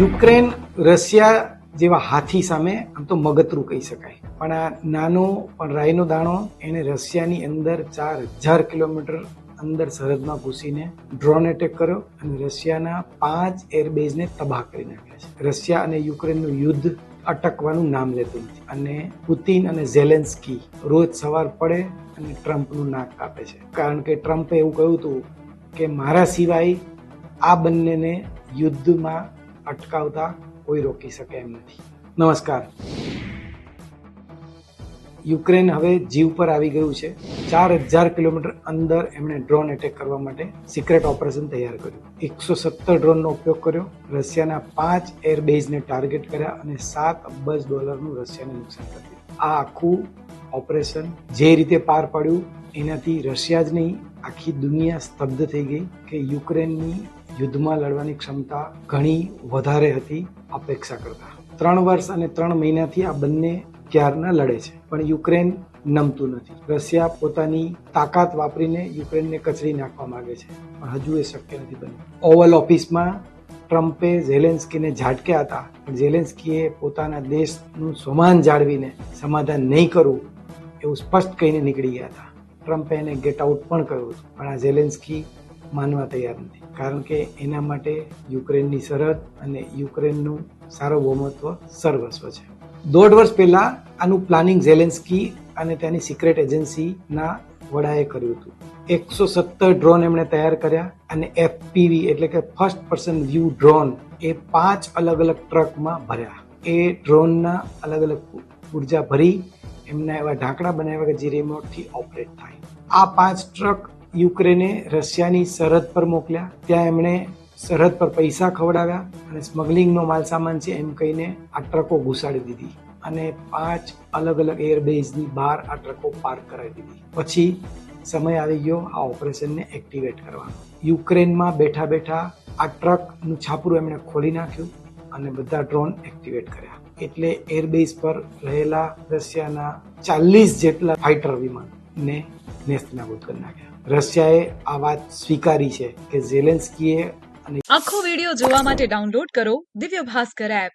Ukraine, Russia જેવા હાથી સામે આમ તો મગતરું કહી શકાય. પણ આ નાનો, પણ રાયનો દાણો એને રશિયાની અંદર ચાર હજાર કિલોમીટર અંદર સરહદમાં ઘૂસીને ડ્રોન એટેક કર્યો અને રશિયાના પાંચ એરબેઝને તબાહ કરી નાખ્યા છે. રશિયા અને યુક્રેનનું યુદ્ધ અટકવાનું નામ લેતું નથી અને પુતિન અને ઝેલેન્સ્કી રોજ સવાર પડે અને ટ્રમ્પનું નાક કાપે છે. કારણ કે ટ્રમ્પે એવું કહ્યું હતું કે મારા સિવાય આ બંનેને યુદ્ધમાં અટકાવતા કોઈ રોકી શકે એમ નથી. નમસ્કાર. યુક્રેન હવે જીવ પર આવી ગયું છે. ચાર હજાર કિલોમીટર અંદર એમણે ડ્રોન એટેક કરવા માટે સિક્રેટ ઓપરેશન તૈયાર કર્યું. એકસો સત્તર ડ્રોનનો ઉપયોગ કર્યો. રશિયાના પાંચ એરબેઝને ટાર્ગેટ કર્યા અને સાત અબજ ડોલરનું રશિયાને નુકસાન કર્યું આ આખું ઓપરેશન જે રીતે પાર પાડ્યું, એનાથી રશિયા જ નહીં, આખી દુનિયા સ્તબ્ધ થઈ ગઈ કે યુક્રેનની યુદ્ધમાં લડવાની ક્ષમતા ઘણી વધારે હતી અપેક્ષા કરતા. ત્રણ વર્ષ અને ત્રણ મહિનાથી આ બંને ક્યારના લડે છે, પણ યુક્રેન નમતું નથી. રશિયા પોતાની તાકાત વાપરીને યુક્રેનને કચડી નાખવા માંગે છે, પણ હજુ એ શક્ય નથી બન્યું. ઓવલ ઓફિસમાં ટ્રમ્પે ઝેલેન્સ્કીને ઝાટક્યા હતા, પણ ઝેલેન્સ્કીએ પોતાના દેશનું સમાન જાળવીને સમાધાન નહીં કરવું એવું સ્પષ્ટ કહીને નીકળી ગયા હતા. ટ્રમ્પે એને ગેટ આઉટ પણ કહ્યું હતું, પણ આ ઝેલેન્સ્કી માનવા તૈયાર નથી. કારણ કે એના માટે યુક્રેનની સરહદ અને યુક્રેનનું સાર્વભૌમત્વ સર્વસ્વ છે. દોઢ વર્ષ પહેલા આનું પ્લાનિંગ ઝેલેન્સ્કી અને તેની સિક્રેટ એજન્સીના વડાએ કર્યું હતું. એકસો સત્તર ડ્રોન એમણે તૈયાર કર્યા અને એફપીવી એટલે કે ફર્સ્ટ પર્સન વ્યૂ ડ્રોન એ પાંચ અલગ અલગ ટ્રકમાં ભર્યા. એ ડ્રોનના અલગ અલગ ઊર્જા ભરી એમના એવા ઢાંકણા બનાવ્યા કે જે રિમોટથી ઓપરેટ થાય. આ પાંચ ટ્રક યુક્રેને રશિયાની સરહદ પર મોકલ્યા. ત્યાં એમણે સરહદ પર પૈસા ખવડાવ્યા અને સ્મગલિંગનો માલ સામાન છે એમ કહીને આ ટ્રકો ઘુસાડી દીધી અને પાંચ અલગ અલગ એરબેઝની બહાર આ ટ્રકો પાર્ક કરાવી દીધી. પછી સમય આવી ગયો આ ઓપરેશનને એક્ટિવેટ કરવાનો. યુક્રેનમાં બેઠા બેઠા આ ટ્રકનું છાપરું એમણે ખોલી નાખ્યું અને બધા ડ્રોન એક્ટિવેટ કર્યા. એટલે એરબેઝ પર રહેલા રશિયાના ચાલીસ જેટલા ફાઇટર વિમાનને નેસ્તનાબૂદ કરી નાખ્યા. રશિયાએ આ વાત સ્વીકારી છે કે ઝેલેન્સ્કીએ આખો વિડિયો જોવા માટે ડાઉનલોડ કરો દિવ્ય ભાસ્કર એપ.